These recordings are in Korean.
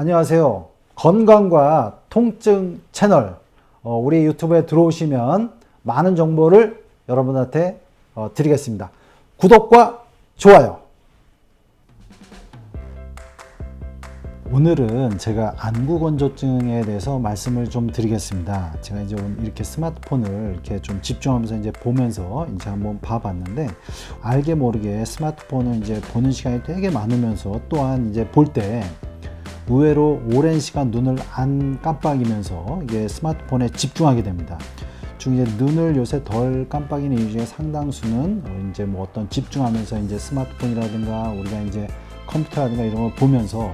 안녕하세요. 건강과 통증 채널 어, 우리 유튜브에 들어오시면 많은 정보를 여러분한테 어, 드리겠습니다. 구독과 좋아요. 오늘은 제가 안구 건조증에 대해서 말씀을 좀 드리겠습니다. 제가 이제 이렇게 스마트폰을 이렇게 좀 집중하면서 이제 보면서 이제 한번 봐봤는데 알게 모르게 스마트폰을 이제 보는 시간이 되게 많으면서 또한 이제 볼때 의외로 오랜 시간 눈을 안 깜빡이면서 이게 스마트폰에 집중하게 됩니다. 중 이제 눈을 요새 덜 깜빡이는 이유 중에 상당수는 어, 이제 뭐 어떤 집중하면서 이제 스마트폰이라든가 우리가 이제 컴퓨터라든가 이런 걸 보면서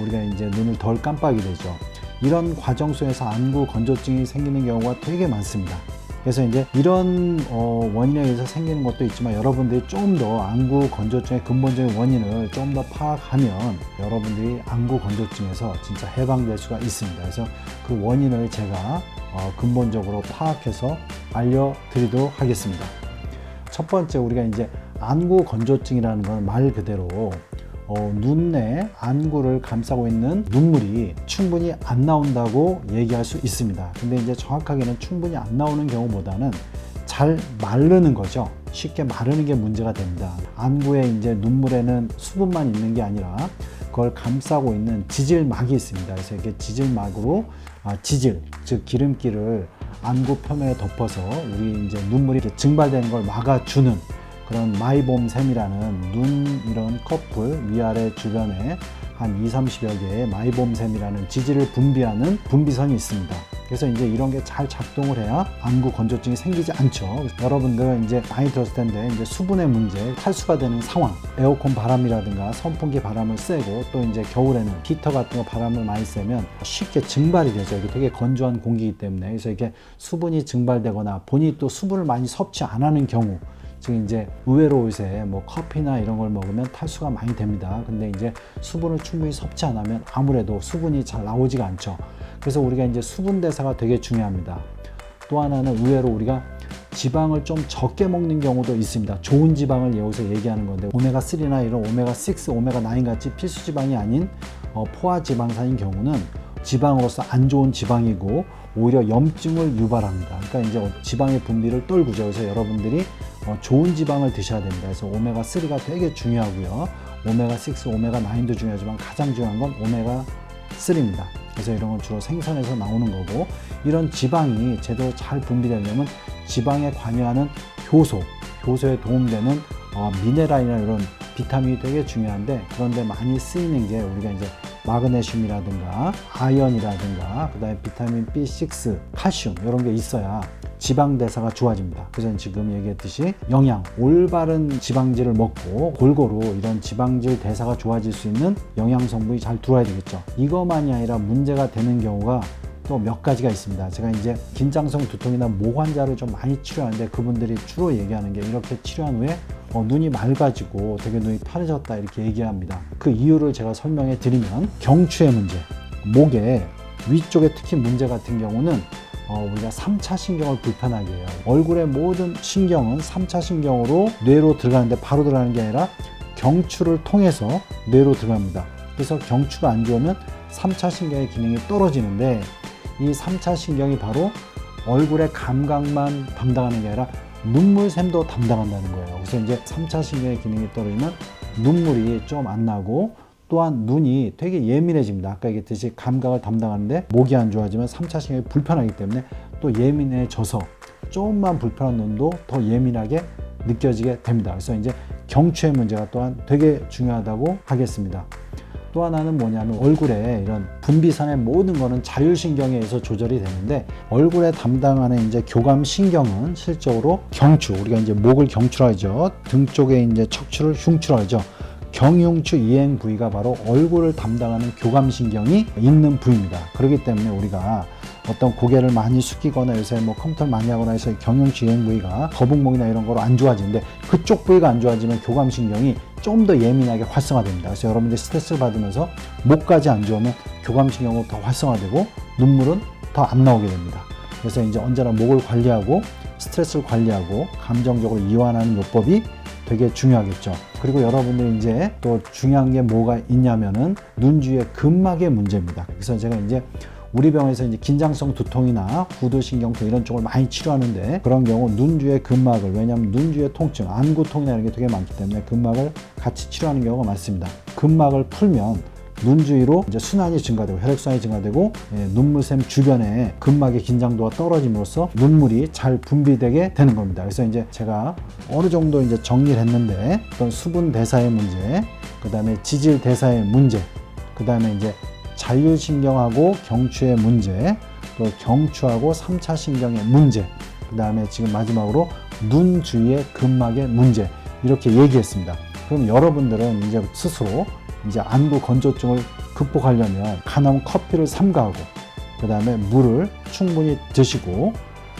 우리가 이제 눈을 덜 깜빡이게 되죠. 이런 과정 속에서 안구 건조증이 생기는 경우가 되게 많습니다. 그래서 이제 이런 어, 원인에 의해서 생기는 것도 있지만 여러분들이 좀더 안구 건조증의 근본적인 원인을 좀더 파악하면 여러분들이 안구 건조증에서 진짜 해방될 수가 있습니다. 그래서 그 원인을 제가 어, 근본적으로 파악해서 알려드리도록 하겠습니다. 첫 번째 우리가 이제 안구 건조증이라는 건 말 그대로 어, 눈내 안구를 감싸고 있는 눈물이 충분히 안 나온다고 얘기할 수 있습니다. 근데 이제 정확하게는 충분히 안 나오는 경우보다는 잘 마르는 거죠. 쉽게 마르는 게 문제가 됩니다. 안구에 이제 눈물에는 수분만 있는 게 아니라 그걸 감싸고 있는 지질막이 있습니다. 그래서 이렇게 지질막으로 아, 지질, 즉 기름기를 안구 표면에 덮어서 우리 이제 눈물이 증발되는 걸 막아주는 그런 마이봄샘이라는 눈 이런 커플 위아래 주변에 한 2, 30여 개의 마이봄샘이라는 지질을 분비하는 분비선이 있습니다. 그래서 이제 이런 게 잘 작동을 해야 안구 건조증이 생기지 않죠. 여러분들은 이제 많이 들었을 텐데 이제 수분의 문제, 탈수가 되는 상황, 에어컨 바람이라든가 선풍기 바람을 쐬고 또 이제 겨울에는 히터 같은 거 바람을 많이 쐬면 쉽게 증발이 되죠. 이게 되게 건조한 공기이기 때문에 그래서 이게 수분이 증발되거나 본인이 또 수분을 많이 섭취 안 하는 경우 즉 이제 의외로 요새 뭐 커피나 이런 걸 먹으면 탈수가 많이 됩니다. 근데 이제 수분을 충분히 섭취 안 하면 아무래도 수분이 잘 나오지가 않죠. 그래서 우리가 이제 수분 대사가 되게 중요합니다. 또 하나는 의외로 우리가 지방을 좀 적게 먹는 경우도 있습니다. 좋은 지방을 여기서 얘기하는 건데 오메가3나 이런 오메가6, 오메가9 같이 필수 지방이 아닌 어, 포화 지방산인 경우는 지방으로서 안 좋은 지방이고 오히려 염증을 유발합니다. 그러니까 이제 지방의 분비를 떨구죠. 그래서 여러분들이 어, 좋은 지방을 드셔야 됩니다. 그래서 오메가 3가 되게 중요하고요. 오메가 6, 오메가 9도 중요하지만 가장 중요한 건 오메가 3입니다. 그래서 이런 건 주로 생선에서 나오는 거고 이런 지방이 제대로 잘 분비되려면 지방에 관여하는 효소, 효소에 도움되는 어, 미네랄이나 이런 비타민이 되게 중요한데 그런데 많이 쓰이는 게 우리가 이제 마그네슘이라든가 아연이라든가 그다음에 비타민 B6, 칼슘 이런 게 있어야 지방 대사가 좋아집니다. 그래서 지금 얘기했듯이 영양, 올바른 지방질을 먹고 골고루 이런 지방질 대사가 좋아질 수 있는 영양 성분이 잘 들어와야 되겠죠. 이것만이 아니라 문제가 되는 경우가 또 몇 가지가 있습니다. 제가 이제 긴장성 두통이나 모 환자를 좀 많이 치료하는데 그분들이 주로 얘기하는 게 이렇게 치료한 후에 어, 눈이 맑아지고 되게 눈이 파래졌다 이렇게 얘기합니다. 그 이유를 제가 설명해 드리면 경추의 문제, 목에 위쪽에 특히 문제 같은 경우는 어, 우리가 3차 신경을 불편하게 해요. 얼굴의 모든 신경은 3차 신경으로 뇌로 들어가는데 바로 들어가는 게 아니라 경추를 통해서 뇌로 들어갑니다. 그래서 경추가 안 좋으면 3차 신경의 기능이 떨어지는데 이 3차 신경이 바로 얼굴의 감각만 담당하는 게 아니라 눈물샘도 담당한다는 거예요. 그래서 이제 3차 신경의 기능이 떨어지면 눈물이 좀 안 나고 또한 눈이 되게 예민해집니다. 아까 얘기했듯이 감각을 담당하는데 목이 안 좋아지면 3차 신경이 불편하기 때문에 또 예민해져서 조금만 불편한 눈도 더 예민하게 느껴지게 됩니다. 그래서 이제 경추의 문제가 또한 되게 중요하다고 하겠습니다. 또 하나는 뭐냐면 얼굴에 이런 분비산의 모든 거는 자율신경에 의해서 조절이 되는데 얼굴에 담당하는 이제 교감신경은 실적으로 경추, 우리가 이제 목을 경추라 하죠. 등 쪽에 이제 척추를 흉추라 하죠. 경흉추 이행 부위가 바로 얼굴을 담당하는 교감신경이 있는 부위입니다. 그렇기 때문에 우리가 어떤 고개를 많이 숙이거나 요새 뭐 컴퓨터를 많이 하거나 해서 경흉추 이행 부위가 거북목이나 이런 거로 안 좋아지는데 그쪽 부위가 안 좋아지면 교감신경이 좀 더 예민하게 활성화됩니다. 그래서 여러분들이 스트레스를 받으면서 목까지 안 좋으면 교감신경으로 더 활성화되고 눈물은 더 안 나오게 됩니다. 그래서 이제 언제나 목을 관리하고 스트레스를 관리하고 감정적으로 이완하는 요법이 되게 중요하겠죠. 그리고 여러분들 이제 또 중요한 게 뭐가 있냐면은 눈 주위의 근막의 문제입니다. 그래서 제가 이제 우리 병원에서 이제 긴장성 두통이나 후두신경통 이런 쪽을 많이 치료하는데 그런 경우 눈 주위의 근막을 왜냐하면 눈 주위의 통증, 안구통이나 이런 게 되게 많기 때문에 근막을 같이 치료하는 경우가 많습니다. 근막을 풀면 눈 주위로 이제 순환이 증가되고 혈액순환이 증가되고 예, 눈물샘 주변에 근막의 긴장도가 떨어짐으로써 눈물이 잘 분비되게 되는 겁니다. 그래서 이제 제가 어느 정도 이제 정리를 했는데 어떤 수분 대사의 문제, 그 다음에 지질 대사의 문제, 그 다음에 이제 자율신경하고 경추의 문제, 또 경추하고 3차 신경의 문제, 그 다음에 지금 마지막으로 눈 주위의 근막의 문제 이렇게 얘기했습니다. 그럼 여러분들은 이제 스스로 이제 안구 건조증을 극복하려면 가나운 커피를 삼가하고 그 다음에 물을 충분히 드시고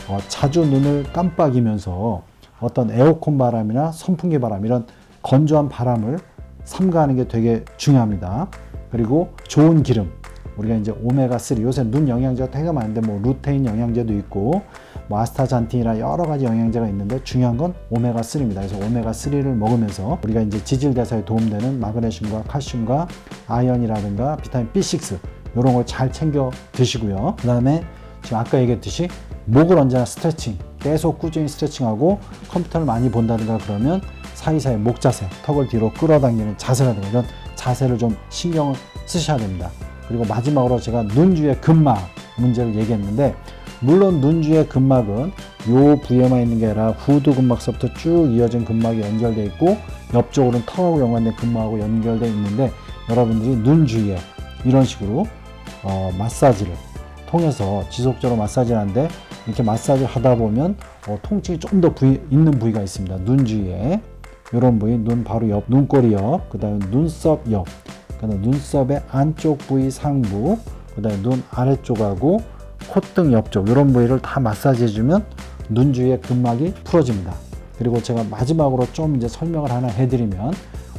어, 자주 눈을 깜빡이면서 어떤 에어컨 바람이나 선풍기 바람 이런 건조한 바람을 삼가하는 게 되게 중요합니다. 그리고 좋은 기름 우리가 이제 오메가 3 요새 눈 영양제가 되게 많은데 뭐 루테인 영양제도 있고 뭐 아스타잔틴이나 여러 가지 영양제가 있는데 중요한 건 오메가 3입니다. 그래서 오메가 3를 먹으면서 우리가 이제 지질 대사에 도움되는 마그네슘과 칼슘과 아연이라든가 비타민 B6 이런 걸 잘 챙겨 드시고요. 그다음에 지금 아까 얘기했듯이 목을 언제나 스트레칭 계속 꾸준히 스트레칭하고 컴퓨터를 많이 본다든가 그러면 사이사이 목 자세, 턱을 뒤로 끌어당기는 자세라든가 이런 자세를 좀 신경을 쓰셔야 됩니다. 그리고 마지막으로 제가 눈 주위의 근막 문제를 얘기했는데 물론 눈 주위의 근막은 요 부위에만 있는 게 아니라 후두 근막서부터 쭉 이어진 근막이 연결되어 있고 옆쪽으로는 턱하고 연관된 근막하고 연결되어 있는데 여러분들이 눈 주위에 이런 식으로 어, 마사지를 통해서 지속적으로 마사지를 하는데 이렇게 마사지를 하다 보면 어, 통증이 좀더 부위, 있는 부위가 있습니다. 눈 주위에 이런 부위, 눈 바로 옆, 눈꼬리 옆, 그 다음에 눈썹 옆, 그 다음에 눈썹의 안쪽 부위 상부, 그 다음에 눈 아래쪽하고 콧등 옆쪽 이런 부위를 다 마사지 해 주면 눈 주위의 근막이 풀어집니다. 그리고 제가 마지막으로 좀 이제 설명을 하나 해드리면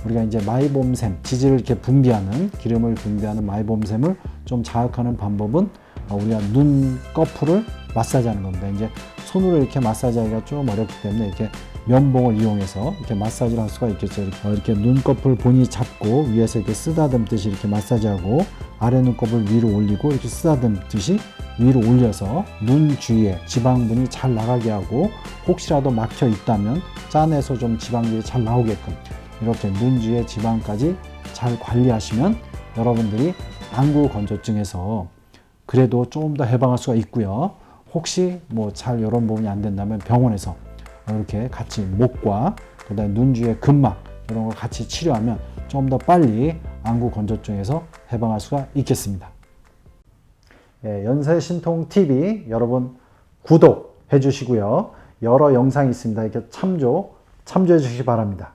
우리가 이제 마이봄샘 지질을 이렇게 분비하는 기름을 분비하는 마이봄샘을 좀 자극하는 방법은 어, 우리가 눈 거풀을 마사지하는 겁니다. 이제 손으로 이렇게 마사지하기가 좀 어렵기 때문에 이렇게 면봉을 이용해서 이렇게 마사지를 할 수가 있겠죠. 이렇게, 어, 이렇게 눈꺼풀 본이 잡고 위에서 이렇게 쓰다듬듯이 이렇게 마사지하고 아래 눈꺼풀 위로 올리고 이렇게 쓰다듬듯이 위로 올려서 눈 주위에 지방분이 잘 나가게 하고 혹시라도 막혀 있다면 짜내서 좀 지방들이 잘 나오게끔 이렇게 눈 주위의 지방까지 잘 관리하시면 여러분들이 안구 건조증에서 그래도 조금 더 해방할 수가 있고요. 혹시 뭐 잘 이런 부분이 안 된다면 병원에서 이렇게 같이 목과 그다음에 눈 주위의 근막 이런 걸 같이 치료하면 좀 더 빨리 안구 건조증에서 해방할 수가 있겠습니다. 예, 연세 신통 TV 여러분 구독해 주시고요. 여러 영상이 있습니다. 이렇게 참조 참조해 주시기 바랍니다.